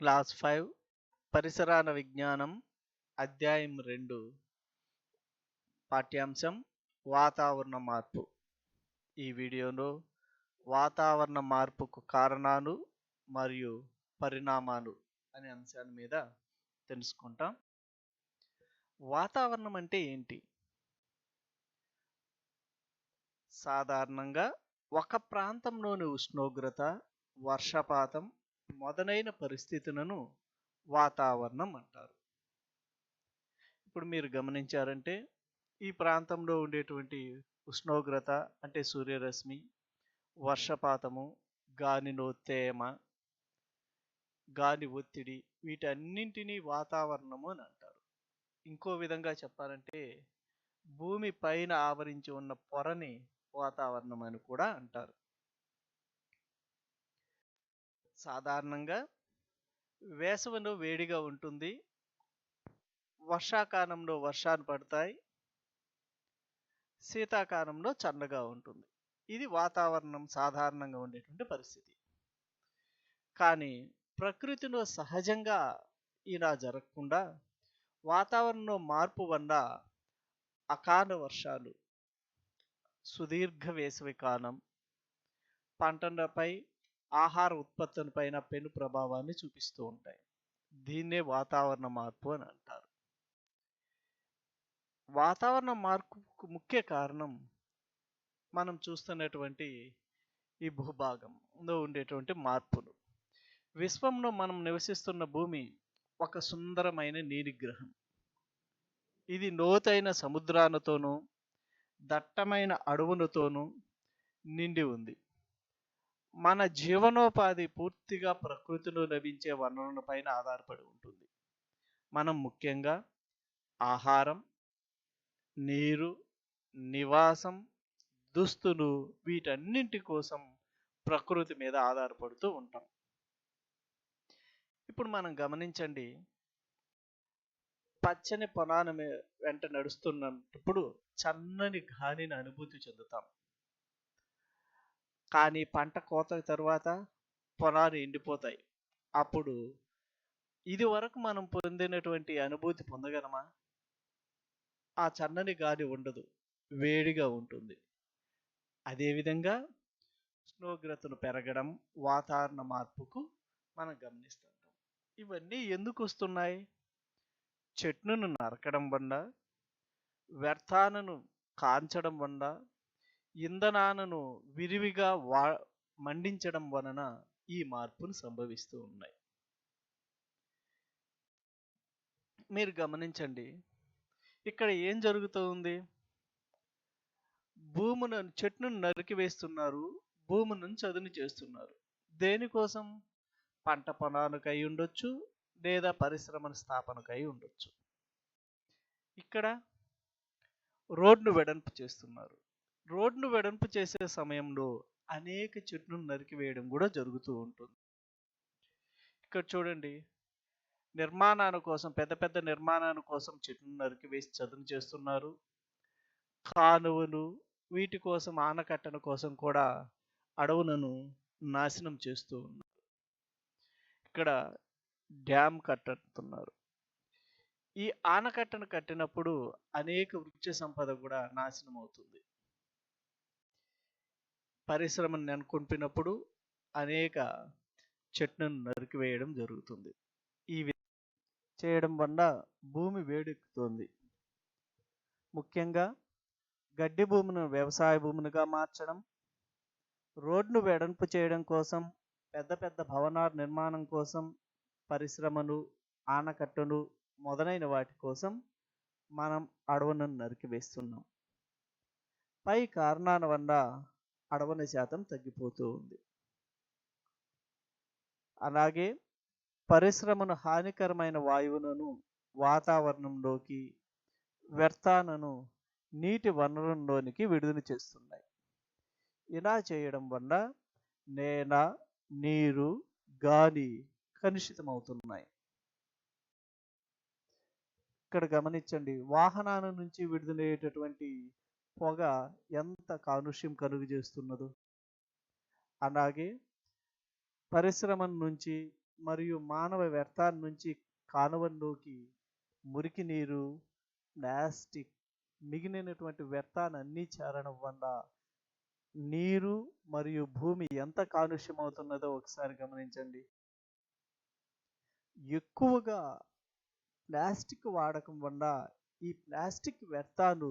Class five పరిసరాల విజ్ఞానం అధ్యాయం రెండు పాఠ్యాంశం వాతావరణ మార్పు. ఈ వీడియోలో వాతావరణ మార్పుకు కారణాలు మరియు పరిణామాలు అనే అంశాల మీద తెలుసుకుంటాం. వాతావరణం అంటే ఏంటి? సాధారణంగా ఒక ప్రాంతంలోని ఉష్ణోగ్రత వర్షపాతం మొదలైన పరిస్థితులను వాతావరణం అంటారు. ఇప్పుడు మీరు గమనించారంటే ఈ ప్రాంతంలో ఉండేటువంటి ఉష్ణోగ్రత అంటే సూర్యరశ్మి వర్షపాతము గాలిలో తేమ గాలి ఒత్తిడి వీటన్నింటినీ వాతావరణము అని అంటారు. ఇంకో విధంగా చెప్పాలంటే భూమి పైన ఆవరించి ఉన్న పొరని వాతావరణం అని కూడా అంటారు. సాధారణంగా వేసవిలో వేడిగా ఉంటుంది. వర్షాకాలంలో వర్షాలు పడతాయి. శీతాకాలంలో చల్లగా ఉంటుంది. ఇది వాతావరణం సాధారణంగా ఉండేటువంటి పరిస్థితి. కానీ ప్రకృతిలో సహజంగా ఇలా జరగకుండా వాతావరణంలో మార్పు వల్ల అకాల వర్షాలు సుదీర్ఘ వేసవి కాలం పంటలపై ఆహార ఉత్పత్తులపైన పెను ప్రభావాన్ని చూపిస్తూ ఉంటాయి. దీన్నే వాతావరణ మార్పు అని అంటారు. వాతావరణ మార్పుకు ముఖ్య కారణం మనం చూస్తున్నటువంటి ఈ భూభాగంలో ఉండేటువంటి మార్పులు. విశ్వంలో మనం నివసిస్తున్న భూమి ఒక సుందరమైన నీలిగ్రహం. ఇది లోతైన సముద్రాలతోనూ దట్టమైన అడవులతోనూ నిండి ఉంది. మన జీవనోపాధి పూర్తిగా ప్రకృతిలో లభించే వనరుల పైన ఆధారపడి ఉంటుంది. మనం ముఖ్యంగా ఆహారం నీరు నివాసం దుస్తులు వీటన్నింటి కోసం ప్రకృతి మీద ఆధారపడుతూ ఉంటాం. ఇప్పుడు మనం గమనించండి పచ్చని పొలాల వెంట నడుస్తున్నప్పుడు చన్నని గాలిని అనుభూతి చెందుతాం. కానీ పంట కోత తర్వాత పొలాలు ఎండిపోతాయి. అప్పుడు ఇది వరకు మనం పొందినటువంటి అనుభూతి పొందగలమా? ఆ చన్నని గాలి ఉండదు వేడిగా ఉంటుంది. అదేవిధంగా ఉష్ణోగ్రతను పెరగడం వాతావరణ మార్పుకు మనం గమనిస్తుంటాం. ఇవన్నీ ఎందుకు వస్తున్నాయి? చెట్లను నరకడం వల్ల వ్యర్థాలను కాల్చడం వల్ల ఇంధనాలను విరివిగా వా మండించడం వలన ఈ మార్పులు సంభవిస్తూ ఉన్నాయి. మీరు గమనించండి ఇక్కడ ఏం జరుగుతుంది? భూమును చెట్టును నరికివేస్తున్నారు భూములను చదును చేస్తున్నారు. దేనికోసం? పంట పొలాలకు అయి ఉండొచ్చు లేదా పరిశ్రమల స్థాపనకు అయి ఉండొచ్చు. ఇక్కడ రోడ్ను వెడల్పు చేస్తున్నారు. రోడ్ను వెడల్పు చేసే సమయంలో అనేక చెట్లను నరికివేయడం కూడా జరుగుతూ ఉంటుంది. ఇక్కడ చూడండి నిర్మాణాల కోసం పెద్ద పెద్ద నిర్మాణాల కోసం చెట్లను నరికివేసి చదును చేస్తున్నారు. కాలువలు వీటి కోసం ఆనకట్టల కోసం కూడా అడవులను నాశనం చేస్తూ ఉన్నారు. ఇక్కడ డ్యామ్ కట్టుతున్నారు ఈ ఆనకట్టను కట్టినప్పుడు అనేక వృక్ష సంపద కూడా నాశనం అవుతుంది. పరిశ్రమను నెలకొల్పినప్పుడు అనేక చెట్లను నరికివేయడం జరుగుతుంది. ఈ చేయడం వల్ల భూమి వేడెక్కుతుంది. ముఖ్యంగా గడ్డి భూమిని వ్యవసాయ భూములుగా మార్చడం రోడ్ను వెడల్పు చేయడం కోసం పెద్ద పెద్ద భవనాల నిర్మాణం కోసం పరిశ్రమలు ఆనకట్టలు మొదలైన వాటి కోసం మనం అడవులను నరికివేస్తున్నాం. పై కారణాల వల్ల అడవుల శాతం తగ్గిపోతూ ఉంది. అలాగే పరిశ్రమను హానికరమైన వాయువులను వాతావరణంలోకి వ్యర్థాలను నీటి వనరుల్లోనికి విడుదల చేస్తున్నాయి. ఇలా చేయడం వల్ల నేల నీరు గాలి కలుషితమవుతున్నాయి. ఇక్కడ గమనించండి వాహనాల నుంచి విడుదలయ్యేటటువంటి పొగ ఎంత కాలుష్యం కలుగు చేస్తున్నదో అలాగే పరిశ్రమ నుంచి మరియు మానవ వ్యర్థాల నుంచి కాలువల్లోకి మురికి నీరు ప్లాస్టిక్ మిగిలినటువంటి వ్యర్థాలన్నీ చేరడం వల్ల నీరు మరియు భూమి ఎంత కాలుష్యం అవుతున్నదో ఒకసారి గమనించండి. ఎక్కువగా ప్లాస్టిక్ వాడకం వల్ల ఈ ప్లాస్టిక్ వ్యర్థాలు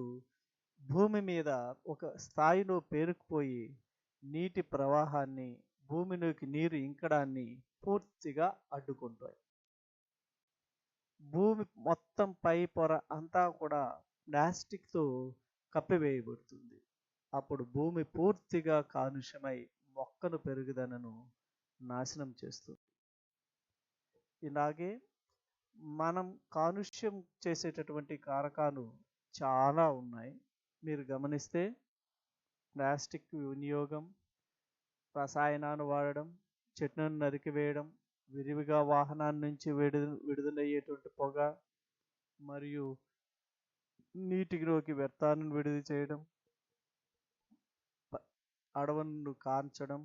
భూమి మీద ఒక స్థాయిలో పేరుకుపోయి నీటి ప్రవాహాన్ని భూమిలోకి నీరు ఇంకడాన్ని పూర్తిగా అడ్డుకుంటాయి. భూమి మొత్తం పై పొర అంతా కూడా ప్లాస్టిక్తో కప్పివేయబడుతుంది. అప్పుడు భూమి పూర్తిగా కాలుష్యమై మొక్కలు పెరుగుదలను నాశనం చేస్తుంది. ఇలాగే మనం కాలుష్యం చేసేటటువంటి కారకాలు చాలా ఉన్నాయి. మీరు గమనిస్తే ప్లాస్టిక్ వినియోగం రసాయనాలు వాడడం చెట్లను నరికివేయడం విరివిగా వాహనాల నుంచి విడు విడుదలయ్యేటువంటి పొగ మరియు నీటిలోకి వ్యర్థాలను విడుదల చేయడం అడవులను కాల్చడం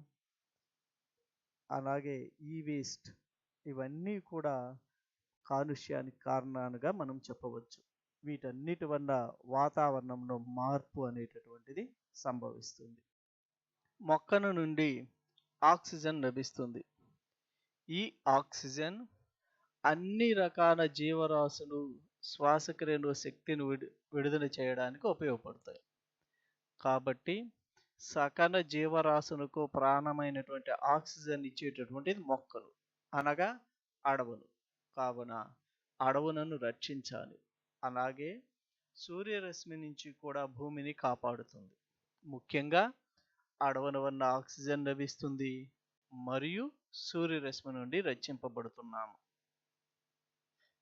అలాగే ఈ వేస్ట్ ఇవన్నీ కూడా కాలుష్యానికి కారణాలుగా మనం చెప్పవచ్చు. వీటన్నిటి వల్ల వాతావరణంలో మార్పు అనేటటువంటిది సంభవిస్తుంది. మొక్కను నుండి ఆక్సిజన్ లభిస్తుంది. ఈ ఆక్సిజన్ అన్ని రకాల జీవరాశులు శ్వాసక్రియలో శక్తిని విడు విడుదల చేయడానికి ఉపయోగపడతాయి. కాబట్టి సకల జీవరాశులకు ప్రాణమైనటువంటి ఆక్సిజన్ ఇచ్చేటటువంటిది మొక్కలు అనగా అడవులు. కావున అడవులను రక్షించాలి. అలాగే సూర్యరశ్మి నుంచి కూడా భూమిని కాపాడుతుంది. ముఖ్యంగా అడవుల వల్ల ఆక్సిజన్ లభిస్తుంది. మరియు సూర్యరశ్మి నుండి రక్షింపబడుతున్నాము.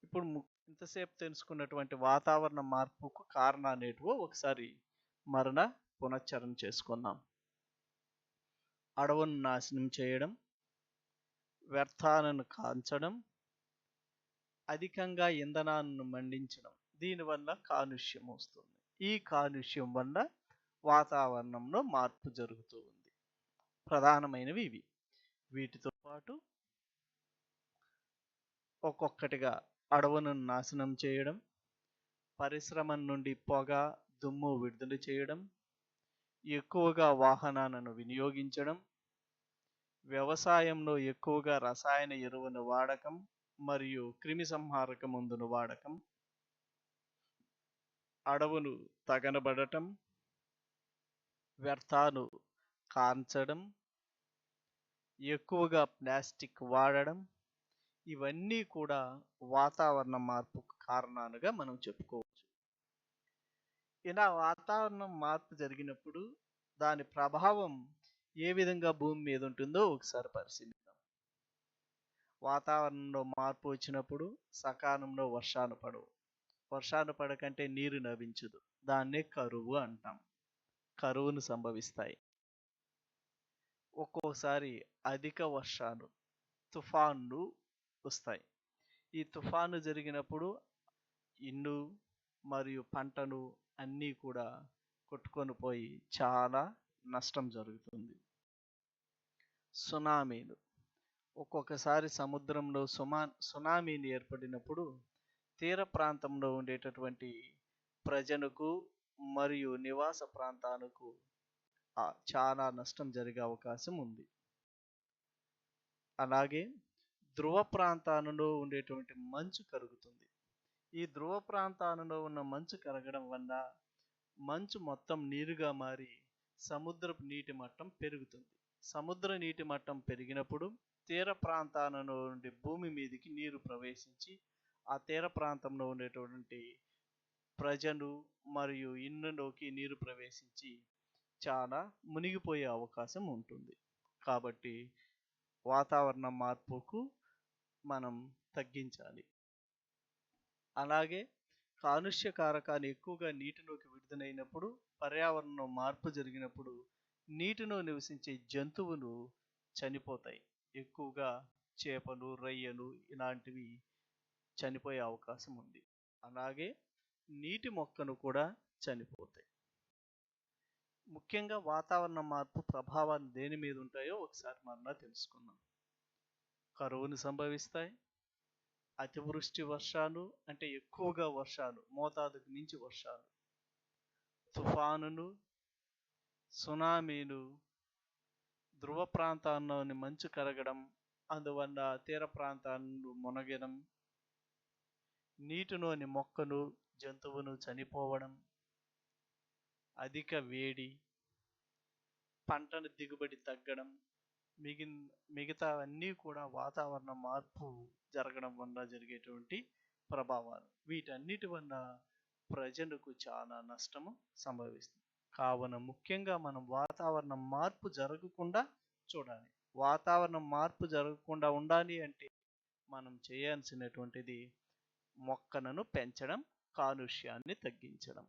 ఇప్పుడు ఇంతసేపు తెలుసుకున్నటువంటి వాతావరణ మార్పుకు కారణాలేటివో ఒకసారి మరణ పునశ్చరణ చేసుకుందాం. అడవులను నాశనం చేయడం వ్యర్థాలను కాల్చడం అధికంగా ఇంధనాలను మండించడం. దీనివల్ల కాలుష్యం వస్తుంది. ఈ కాలుష్యం వల్ల వాతావరణంలో మార్పు జరుగుతూ ఉంది. ప్రధానమైనవి ఇవి. వీటితో పాటు ఒక్కొక్కటిగా అడవులను నాశనం చేయడం పరిశ్రమ నుండి పొగ దుమ్ము విడుదల చేయడం ఎక్కువగా వాహనాలను వినియోగించడం వ్యవసాయంలో ఎక్కువగా రసాయన ఎరువును వాడకం మరియు క్రిమి సంహారక వాడకం అడవులు తగనబడటం వ్యర్థాలు కాంచడం ఎక్కువగా ప్లాస్టిక్ వాడడం ఇవన్నీ కూడా వాతావరణ మార్పుకు కారణాలుగా మనం చెప్పుకోవచ్చు. ఇలా వాతావరణం మార్పు జరిగినప్పుడు దాని ప్రభావం ఏ విధంగా భూమి మీద ఉంటుందో ఒకసారి పరిశీలిద్దాం. వాతావరణంలో మార్పు వచ్చినప్పుడు సకాలంలో వర్షాలు పడవు. వర్షాలు పడకంటే నీరు లభించదు దాన్నే కరువు అంటాం. కరువును సంభవిస్తాయి. ఒక్కోసారి అధిక వర్షాలు తుఫాన్లు వస్తాయి. ఈ తుఫాను జరిగినప్పుడు ఇల్లు మరియు పంటను అన్నీ కూడా కొట్టుకొని పోయి చాలా నష్టం జరుగుతుంది. సునామీలు. ఒక్కొక్కసారి సముద్రంలో సుమా సునామీలు ఏర్పడినప్పుడు తీర ప్రాంతంలో ఉండేటటువంటి ప్రజలకు మరియు నివాస ప్రాంతాలకు చాలా నష్టం జరిగే అవకాశం ఉంది. అలాగే ధ్రువ ప్రాంతాలలో ఉండేటువంటి మంచు కరుగుతుంది. ఈ ధ్రువ ప్రాంతాలలో ఉన్న మంచు కరగడం వల్ల మంచు మొత్తం నీరుగా మారి సముద్రపు నీటి మట్టం పెరుగుతుంది. సముద్ర నీటి మట్టం పెరిగినప్పుడు తీర ప్రాంతాలలో నుండి భూమి మీదకి నీరు ప్రవేశించి ఆ తీర ప్రాంతంలో ఉండేటువంటి ప్రజలు మరియు ఇళ్ళలోకి నీరు ప్రవేశించి చాలా మునిగిపోయే అవకాశం ఉంటుంది. కాబట్టి వాతావరణ మార్పుకు మనం తగ్గించాలి. అలాగే కాలుష్య కారకాలు ఎక్కువగా నీటిలోకి విడుదలైనప్పుడు పర్యావరణంలో మార్పు జరిగినప్పుడు నీటిలో నివసించే జంతువులు చనిపోతాయి. ఎక్కువగా చేపలు రొయ్యలు ఇలాంటివి చనిపోయే అవకాశం ఉంది. అలాగే నీటి మొక్కను కూడా చనిపోతాయి. ముఖ్యంగా వాతావరణ మార్పు ప్రభావాలు దేని మీద ఉంటాయో ఒకసారి మరలా తెలుసుకుందాం. కరువును సంభవిస్తాయి. అతివృష్టి వర్షాలు అంటే ఎక్కువగా వర్షాలు మోతాదుకు మించి వర్షాలు. తుఫానులు సునామీలు ధ్రువ ప్రాంతాల్లోని మంచు కరగడం అందువల్ల తీర ప్రాంతాలను మునగడం నీటిలోని మొక్కలు జంతువులు చనిపోవడం అధిక వేడి పంటను దిగుబడి తగ్గడం మిగిన్ మిగతావన్నీ కూడా వాతావరణ మార్పు జరగడం వల్ల జరిగేటువంటి ప్రభావాలు. వీటన్నిటి వల్ల ప్రజలకు చాలా నష్టము సంభవిస్తుంది. కావున ముఖ్యంగా మనం వాతావరణ మార్పు జరగకుండా చూడాలి. వాతావరణ మార్పు జరగకుండా ఉండాలి అంటే మనం చేయాల్సినటువంటిది మొక్కలను పెంచడం కాలుష్యాన్ని తగ్గించడం.